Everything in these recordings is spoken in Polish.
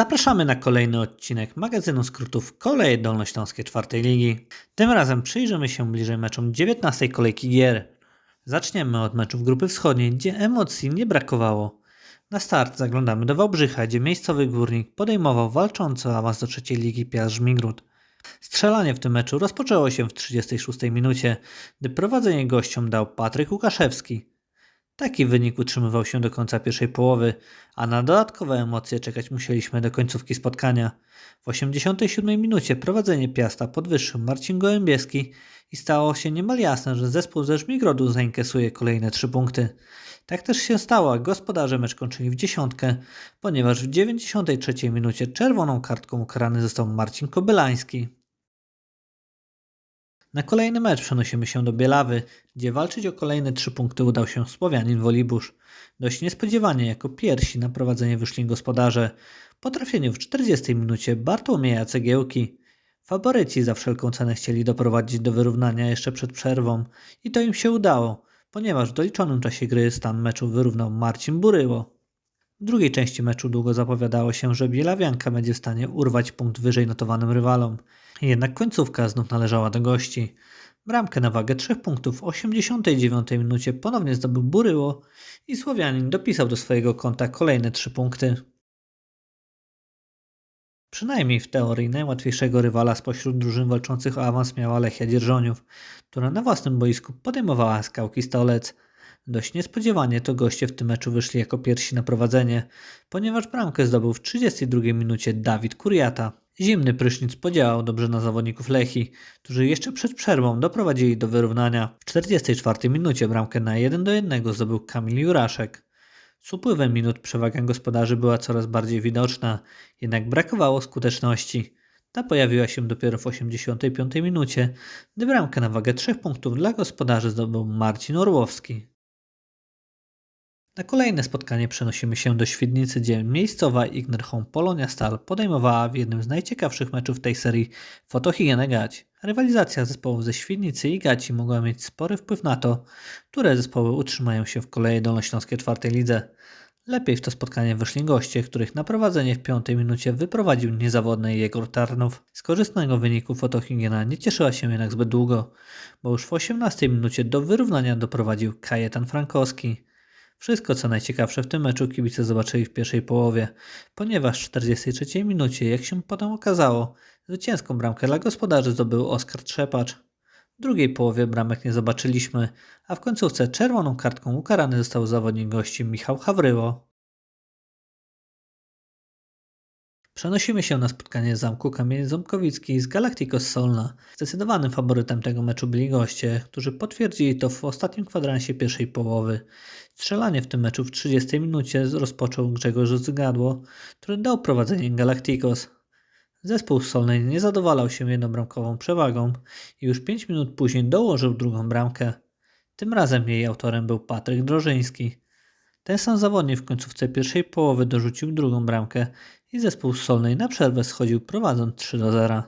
Zapraszamy na kolejny odcinek magazynu skrótów Koleje Dolnośląskie czwartej ligi. Tym razem przyjrzymy się bliżej meczom 19 kolejki gier. Zaczniemy od meczów grupy wschodniej, gdzie emocji nie brakowało. Na start zaglądamy do Wałbrzycha, gdzie miejscowy górnik podejmował walczący o awans do trzeciej ligi Piast Żmigród. Strzelanie w tym meczu rozpoczęło się w 36 minucie, gdy prowadzenie gościom dał Patryk Łukaszewski. Taki wynik utrzymywał się do końca pierwszej połowy, a na dodatkowe emocje czekać musieliśmy do końcówki spotkania. W 87 minucie prowadzenie Piasta podwyższył Marcin Gołębieski i stało się niemal jasne, że zespół ze Żmigrodu zainkasuje kolejne trzy punkty. Tak też się stało, gospodarze mecz kończyli w dziesiątkę, ponieważ w 93 minucie czerwoną kartką ukarany został Marcin Kobylański. Na kolejny mecz przenosimy się do Bielawy, gdzie walczyć o kolejne trzy punkty udał się Słowianin Wolibusz. Dość niespodziewanie jako pierwsi na prowadzenie wyszli gospodarze. Po trafieniu w 40 minucie Bartłomieja Cegiełki. Faworyci za wszelką cenę chcieli doprowadzić do wyrównania jeszcze przed przerwą i to im się udało, ponieważ w doliczonym czasie gry stan meczu wyrównał Marcin Buryło. W drugiej części meczu długo zapowiadało się, że Bielawianka będzie w stanie urwać punkt wyżej notowanym rywalom. Jednak końcówka znów należała do gości. Bramkę na wagę 3 punktów w 89 minucie ponownie zdobył Buryło i Słowianin dopisał do swojego konta kolejne 3 punkty. Przynajmniej w teorii najłatwiejszego rywala spośród drużyn walczących o awans miała Lechia Dzierżoniów, która na własnym boisku podejmowała skałki Stolec. Dość niespodziewanie to goście w tym meczu wyszli jako pierwsi na prowadzenie, ponieważ bramkę zdobył w 32 minucie Dawid Kuriata. Zimny prysznic podziałał dobrze na zawodników Lechi, którzy jeszcze przed przerwą doprowadzili do wyrównania. W 44 minucie bramkę na 1 do 1 zdobył Kamil Juraszek. Z upływem minut przewaga gospodarzy była coraz bardziej widoczna, jednak brakowało skuteczności. Ta pojawiła się dopiero w 85 minucie, gdy bramkę na wagę 3 punktów dla gospodarzy zdobył Marcin Orłowski. Na kolejne spotkanie przenosimy się do Świdnicy, gdzie miejscowa Ignerholm Polonia Stal podejmowała w jednym z najciekawszych meczów tej serii Fotohigienę Gać. Rywalizacja zespołów ze Świdnicy i Gaci mogła mieć spory wpływ na to, które zespoły utrzymają się w koleje dolnośląskiej czwartej lidze. Lepiej w to spotkanie wyszli goście, których na prowadzenie w piątej minucie wyprowadził niezawodny Jegor Tarnow. Z korzystnego wyniku Fotohigiena nie cieszyła się jednak zbyt długo, bo już w 18 minucie do wyrównania doprowadził Kajetan Frankowski. Wszystko co najciekawsze w tym meczu kibice zobaczyli w pierwszej połowie, ponieważ w 43 minucie, jak się potem okazało, zwycięską bramkę dla gospodarzy zdobył Oskar Trzepacz. W drugiej połowie bramek nie zobaczyliśmy, a w końcówce czerwoną kartką ukarany został zawodnik gości Michał Hawryło. Przenosimy się na spotkanie zamku Kamień Ząbkowicki z Galacticos Solna. Zdecydowanym faworytem tego meczu byli goście, którzy potwierdzili to w ostatnim kwadransie pierwszej połowy. Strzelanie w tym meczu w 30 minucie rozpoczął Grzegorz Zgadło, który dał prowadzenie Galacticos. Zespół Solnej nie zadowalał się jednobramkową przewagą i już 5 minut później dołożył drugą bramkę. Tym razem jej autorem był Patryk Drożyński. Ten sam zawodnik w końcówce pierwszej połowy dorzucił drugą bramkę i zespół Solnej na przerwę schodził prowadząc 3 do 0.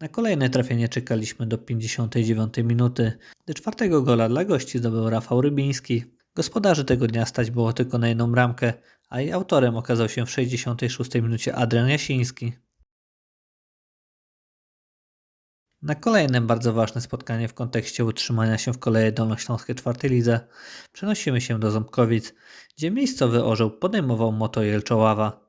Na kolejne trafienie czekaliśmy do 59 minuty, gdy czwartego gola dla gości zdobył Rafał Rybiński. Gospodarzy tego dnia stać było tylko na jedną bramkę, a jej autorem okazał się w 66 minucie Adrian Jasiński. Na kolejne bardzo ważne spotkanie w kontekście utrzymania się w koleje dolnośląskiej czwartej lidze przenosimy się do Ząbkowic, gdzie miejscowy orzeł podejmował Moto Jelczoława.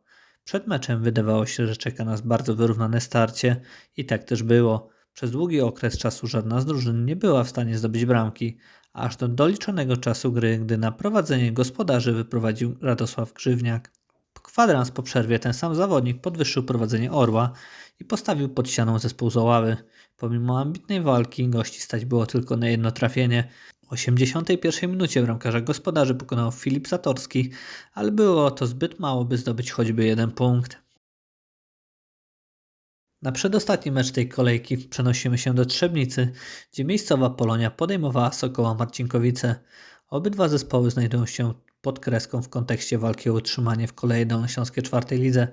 Przed meczem wydawało się, że czeka nas bardzo wyrównane starcie i tak też było. Przez długi okres czasu żadna z drużyn nie była w stanie zdobyć bramki, aż do doliczonego czasu gry, gdy na prowadzenie gospodarzy wyprowadził Radosław Grzywniak. Kwadrans po przerwie ten sam zawodnik podwyższył prowadzenie Orła i postawił pod ścianą zespół z Oławy. Pomimo ambitnej walki gości stać było tylko na jedno trafienie. W 81 minucie bramkarza gospodarzy pokonał Filip Zatorski, ale było to zbyt mało, by zdobyć choćby jeden punkt. Na przedostatni mecz tej kolejki przenosimy się do Trzebnicy, gdzie miejscowa Polonia podejmowała Sokoła Marcinkowice. Obydwa zespoły znajdują się pod kreską w kontekście walki o utrzymanie w kolei dolnośląskiej czwartej lidze,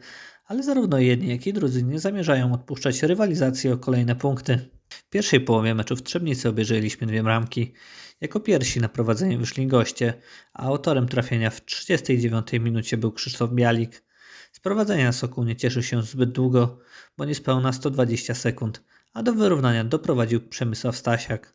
ale zarówno jedni, jak i drudzy nie zamierzają odpuszczać rywalizacji o kolejne punkty. W pierwszej połowie meczu w Trzebnicy obejrzeliśmy dwie bramki. Jako pierwsi na prowadzenie wyszli goście, a autorem trafienia w 39 minucie był Krzysztof Bialik. Z prowadzenia Sokół nie cieszył się zbyt długo, bo niespełna 120 sekund, a do wyrównania doprowadził Przemysław Stasiak.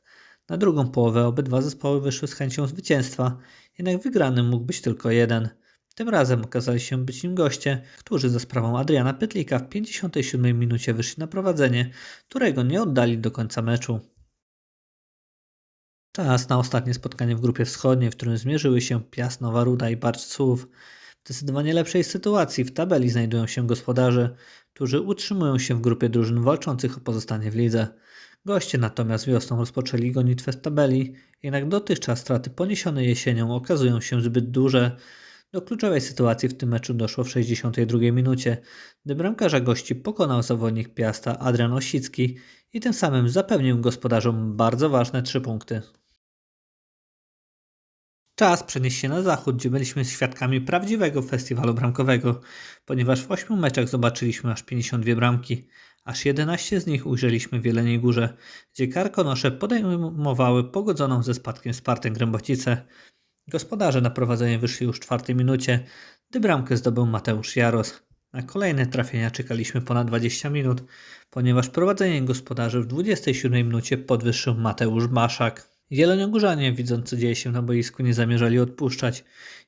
Na drugą połowę obydwa zespoły wyszły z chęcią zwycięstwa, jednak wygrany mógł być tylko jeden. Tym razem okazali się być nim goście, którzy za sprawą Adriana Pytlika w 57 minucie wyszli na prowadzenie, którego nie oddali do końca meczu. Czas na ostatnie spotkanie w grupie wschodniej, w którym zmierzyły się Piast Nowa Ruda i Barcz Słów. W zdecydowanie lepszej sytuacji w tabeli znajdują się gospodarze, którzy utrzymują się w grupie drużyn walczących o pozostanie w lidze. Goście natomiast wiosną rozpoczęli gonitwę w tabeli, jednak dotychczas straty poniesione jesienią okazują się zbyt duże. Do kluczowej sytuacji w tym meczu doszło w 62 minucie, gdy bramkarza gości pokonał zawodnik Piasta Adrian Osicki i tym samym zapewnił gospodarzom bardzo ważne trzy punkty. Czas przenieść się na zachód, gdzie byliśmy świadkami prawdziwego festiwalu bramkowego, ponieważ w 8 meczach zobaczyliśmy aż 52 bramki. Aż 11 z nich ujrzeliśmy w Jeleniej Górze, gdzie karkonosze podejmowały pogodzoną ze spadkiem Spartę Grębocice. Gospodarze na prowadzenie wyszli już w czwartej minucie, gdy bramkę zdobył Mateusz Jaros. Na kolejne trafienia czekaliśmy ponad 20 minut, ponieważ prowadzenie gospodarzy w 27 minucie podwyższył Mateusz Baszak. Zieloniogórzanie, widząc co dzieje się na boisku, nie zamierzali odpuszczać.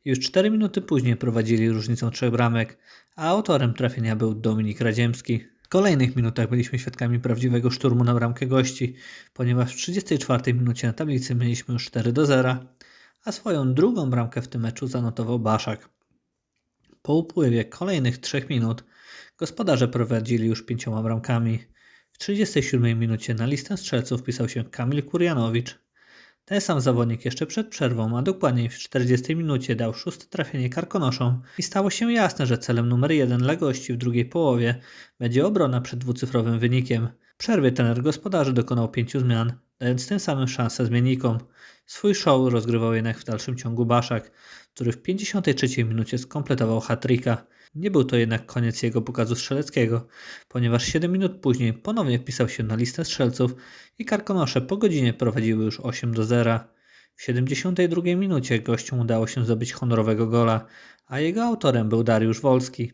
Już 4 minuty później prowadzili różnicą trzech bramek, a autorem trafienia był Dominik Radziemski. W kolejnych minutach byliśmy świadkami prawdziwego szturmu na bramkę gości, ponieważ w 34 minucie na tablicy mieliśmy już 4 do 0, a swoją drugą bramkę w tym meczu zanotował Baszak. Po upływie kolejnych 3 minut gospodarze prowadzili już pięcioma bramkami. W 37 minucie na listę strzelców wpisał się Kamil Kurjanowicz, ten sam zawodnik jeszcze przed przerwą, a dokładniej w 40 minucie dał szóste trafienie karkonoszom i stało się jasne, że celem numer jeden dla gości w drugiej połowie będzie obrona przed dwucyfrowym wynikiem. W przerwie trener gospodarzy dokonał pięciu zmian, dając tym samym szansę zmiennikom. Swój show rozgrywał jednak w dalszym ciągu Baszak, który w 53 minucie skompletował hat-tricka. Nie był to jednak koniec jego pokazu strzeleckiego, ponieważ 7 minut później ponownie wpisał się na listę strzelców i karkonosze po godzinie prowadziły już 8 do 0. W 72 minucie gościom udało się zdobyć honorowego gola, a jego autorem był Dariusz Wolski.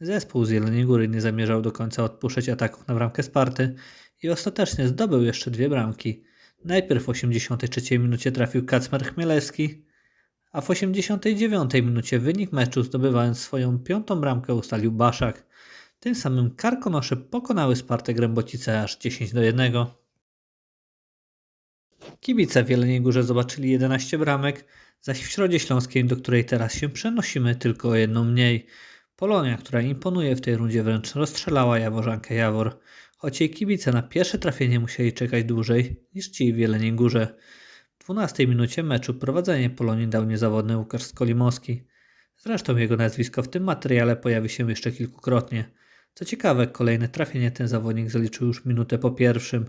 Zespół z Jeleniej Góry nie zamierzał do końca odpuszczać ataków na bramkę Sparty i ostatecznie zdobył jeszcze dwie bramki. Najpierw w 83 minucie trafił Kacmer Chmielewski, a w 89 minucie wynik meczu zdobywając swoją piątą bramkę ustalił Baszak. Tym samym Karkonosze pokonały Spartę Grębocice aż 10 do 1. Kibice w Jeleniej Górze zobaczyli 11 bramek, zaś w Środzie Śląskiej, do której teraz się przenosimy, tylko o jedną mniej. Polonia, która imponuje w tej rundzie wręcz rozstrzelała Jaworzankę Jawor, choć jej kibice na pierwsze trafienie musieli czekać dłużej niż ci w Jeleniej Górze. W 12 minucie meczu prowadzenie Polonii dał niezawodny Łukasz Skolimowski. Zresztą jego nazwisko w tym materiale pojawi się jeszcze kilkukrotnie. Co ciekawe, kolejne trafienie ten zawodnik zaliczył już minutę po pierwszym,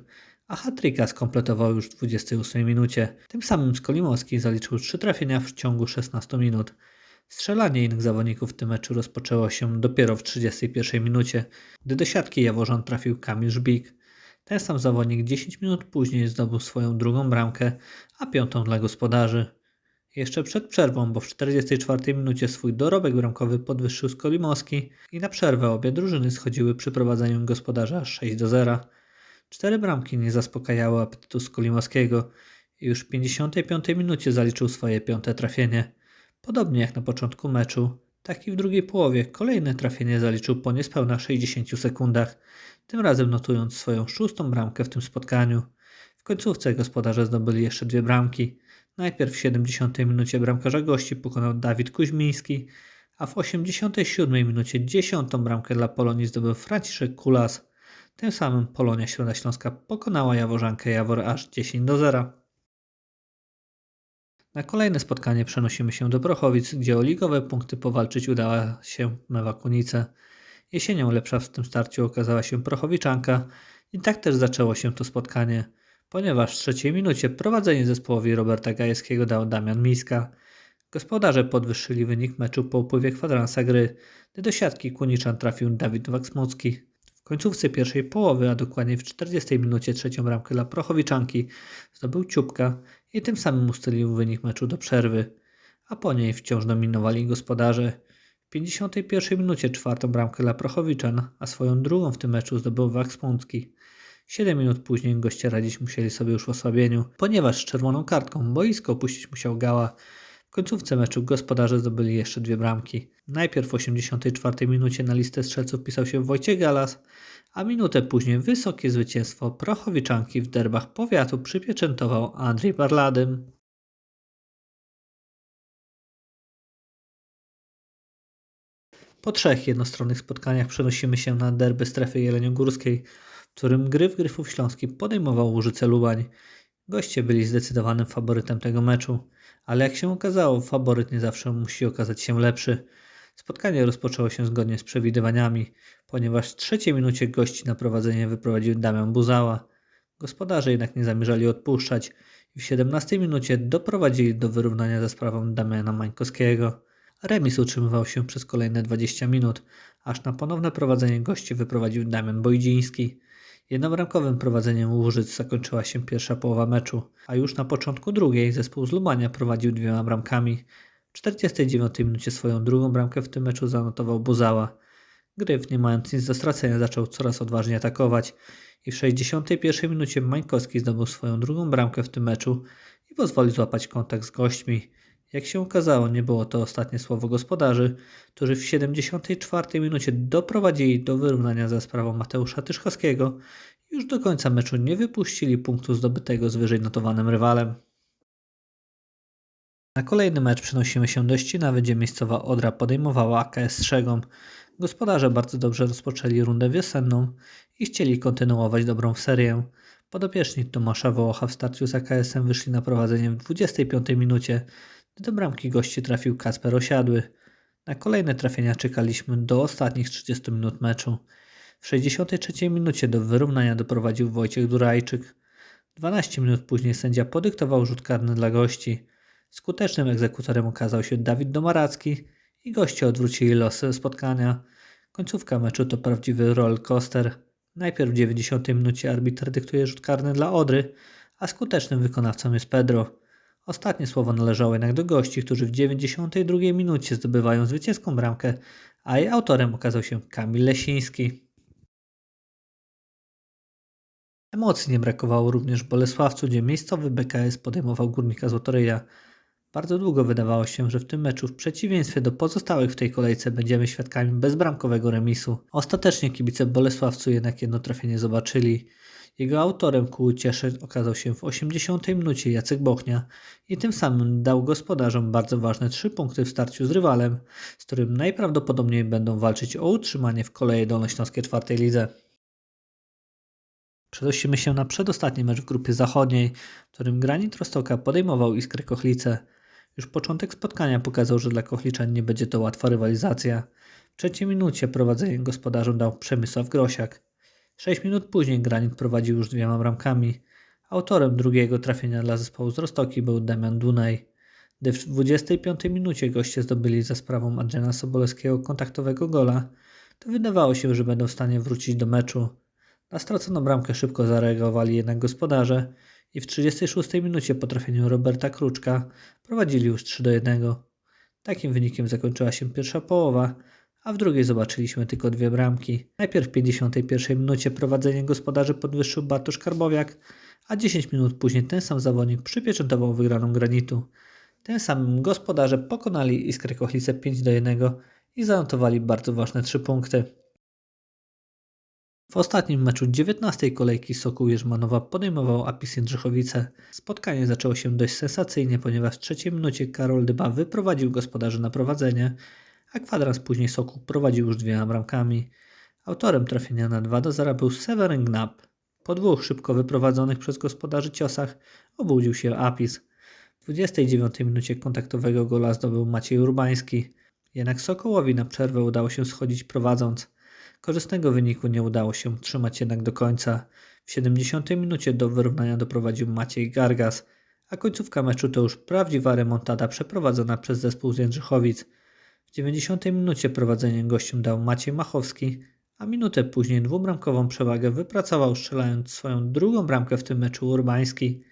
a hat skompletował już w 28 minucie. Tym samym Skolimowski zaliczył trzy trafienia w ciągu 16 minut. Strzelanie innych zawodników w tym meczu rozpoczęło się dopiero w 31 minucie, gdy do siatki Jaworzan trafił Kamil Żbik. Ten sam zawodnik 10 minut później zdobył swoją drugą bramkę, a piątą dla gospodarzy. Jeszcze przed przerwą, bo w 44 minucie swój dorobek bramkowy podwyższył Skolimowski i na przerwę obie drużyny schodziły przy prowadzeniu gospodarza 6 do 0. Cztery bramki nie zaspokajały apetytu Skolimowskiego i już w 55 minucie zaliczył swoje piąte trafienie. Podobnie jak na początku meczu, tak i w drugiej połowie kolejne trafienie zaliczył po niespełna 60 sekundach, tym razem notując swoją szóstą bramkę w tym spotkaniu. W końcówce gospodarze zdobyli jeszcze dwie bramki. Najpierw w 70 minucie bramkarza gości pokonał Dawid Kuźmiński, a w 87 minucie dziesiątą bramkę dla Polonii zdobył Franciszek Kulas. Tym samym Polonia Środa Śląska pokonała Jaworzankę Jawor aż 10 do 0. Na kolejne spotkanie przenosimy się do Prochowic, gdzie o ligowe punkty powalczyć udała się Mewa Kunice. Jesienią lepsza w tym starciu okazała się Prochowiczanka i tak też zaczęło się to spotkanie, ponieważ w trzeciej minucie prowadzenie zespołowi Roberta Gajewskiego dał Damian Miska. Gospodarze podwyższyli wynik meczu po upływie kwadransa gry, gdy do siatki Kuniczan trafił Dawid Waksmucki. W końcówce pierwszej połowy, a dokładnie w 40 minucie trzecią bramkę dla Prochowiczanki zdobył Ciupka i tym samym ustalił wynik meczu do przerwy, a po niej wciąż dominowali gospodarze. W 51 minucie czwartą bramkę dla Prochowiczan, a swoją drugą w tym meczu zdobył Waks Pącki. 7 minut później goście radzić musieli sobie już w osłabieniu, ponieważ z czerwoną kartką boisko opuścić musiał Gała. W końcówce meczu gospodarze zdobyli jeszcze dwie bramki. Najpierw w 84 minucie na listę strzelców pisał się Wojciech Galas, a minutę później wysokie zwycięstwo Prochowiczanki w derbach powiatu przypieczętował Andrzej Barladym. Po trzech jednostronnych spotkaniach przenosimy się na derby strefy jeleniogórskiej, w którym Gryf Gryfów Śląski podejmował Łużyce Lubań. Goście byli zdecydowanym faworytem tego meczu, ale jak się okazało, faworyt nie zawsze musi okazać się lepszy. Spotkanie rozpoczęło się zgodnie z przewidywaniami, ponieważ w trzeciej minucie gości na prowadzenie wyprowadził Damian Buzała. Gospodarze jednak nie zamierzali odpuszczać i w 17 minucie doprowadzili do wyrównania za sprawą Damiana Mańkowskiego. Remis utrzymywał się przez kolejne 20 minut, aż na ponowne prowadzenie gości wyprowadził Damian Bojdziński. Jednobramkowym prowadzeniem Łużyc zakończyła się pierwsza połowa meczu, a już na początku drugiej zespół z Lubania prowadził dwiema bramkami. W 49 minucie swoją drugą bramkę w tym meczu zanotował Buzała. Gryf, nie mając nic do stracenia, zaczął coraz odważniej atakować i w 61 minucie Mańkowski zdobył swoją drugą bramkę w tym meczu i pozwolił złapać kontakt z gośćmi. Jak się okazało, nie było to ostatnie słowo gospodarzy, którzy w 74 minucie doprowadzili do wyrównania za sprawą Mateusza Tyszkowskiego i już do końca meczu nie wypuścili punktu zdobytego z wyżej notowanym rywalem. Na kolejny mecz przenosimy się do Ścinawy, gdzie miejscowa Odra podejmowała AKS Strzegom. Gospodarze bardzo dobrze rozpoczęli rundę wiosenną i chcieli kontynuować dobrą serię. Podopieczni Tomasza Wołocha w starciu z AKS-em wyszli na prowadzenie w 25 minucie, gdy do bramki gości trafił Kasper Osiadły. Na kolejne trafienia czekaliśmy do ostatnich 30 minut meczu. W 63 minucie do wyrównania doprowadził Wojciech Durajczyk. 12 minut później sędzia podyktował rzut karny dla gości. Skutecznym egzekutorem okazał się Dawid Domaracki i goście odwrócili losy spotkania. Końcówka meczu to prawdziwy roller coaster. Najpierw w 90 minucie arbiter dyktuje rzut karny dla Odry, a skutecznym wykonawcą jest Pedro. Ostatnie słowo należało jednak do gości, którzy w 92 minucie zdobywają zwycięską bramkę, a jej autorem okazał się Kamil Lesiński. Emocji nie brakowało również w Bolesławcu, gdzie miejscowy BKS podejmował górnika Złotoryja. Bardzo długo wydawało się, że w tym meczu, w przeciwieństwie do pozostałych w tej kolejce, będziemy świadkami bezbramkowego remisu. Ostatecznie kibice Bolesławcu jednak jedno trafienie zobaczyli. Jego autorem ku uciesze okazał się w 80 minucie Jacek Bochnia i tym samym dał gospodarzom bardzo ważne trzy punkty w starciu z rywalem, z którym najprawdopodobniej będą walczyć o utrzymanie w kolejnej dolnośląskiej czwartej lidze. Przenosimy się na przedostatni mecz w grupie zachodniej, w którym Granit Rostoka podejmował Iskrę Kochlice. Już początek spotkania pokazał, że dla Kochliczan nie będzie to łatwa rywalizacja. W trzeciej minucie prowadzenie gospodarzom dał Przemysław Grosiak. Sześć minut później Granit prowadził już dwiema bramkami. Autorem drugiego trafienia dla zespołu z Rostoki był Damian Dunaj. Gdy w 25 minucie goście zdobyli za sprawą Adriana Sobolewskiego kontaktowego gola, to wydawało się, że będą w stanie wrócić do meczu. Na straconą bramkę szybko zareagowali jednak gospodarze i w 36 minucie po trafieniu Roberta Kruczka prowadzili już 3 do 1. Takim wynikiem zakończyła się pierwsza połowa, a w drugiej zobaczyliśmy tylko dwie bramki. Najpierw w 51 minucie prowadzenie gospodarzy podwyższył Bartosz Karbowiak, a 10 minut później ten sam zawodnik przypieczętował wygraną granitu. Tym samym gospodarze pokonali Iskrę Kochlicę 5 do 1 i zanotowali bardzo ważne 3 punkty. W ostatnim meczu 19 kolejki Sokół Jerzmanowa podejmował Apis Jędrzychowice. Spotkanie zaczęło się dość sensacyjnie, ponieważ w trzeciej minucie Karol Dyba wyprowadził gospodarzy na prowadzenie, a kwadrans później Sokół prowadził już dwiema bramkami. Autorem trafienia na 2 do 0 był Severin Gnap. Po dwóch szybko wyprowadzonych przez gospodarzy ciosach obudził się Apis. W 29 minucie kontaktowego gola zdobył Maciej Urbański. Jednak Sokołowi na przerwę udało się schodzić prowadząc. Korzystnego wyniku nie udało się trzymać jednak do końca. W 70 minucie do wyrównania doprowadził Maciej Gargas, a końcówka meczu to już prawdziwa remontada przeprowadzona przez zespół z Jędrzychowic. W 90 minucie prowadzenie gościom dał Maciej Machowski, a minutę później dwubramkową przewagę wypracował strzelając swoją drugą bramkę w tym meczu Urbański.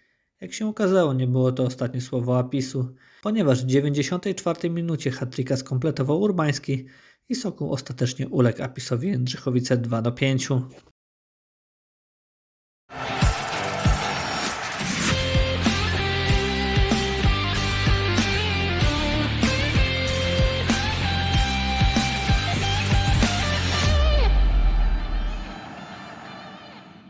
Jak się okazało, nie było to ostatnie słowo Apisu, ponieważ w 94 minucie hat-tricka skompletował Urbański i Sokół ostatecznie uległ Apisowi Jędrzychowice 2 do 5.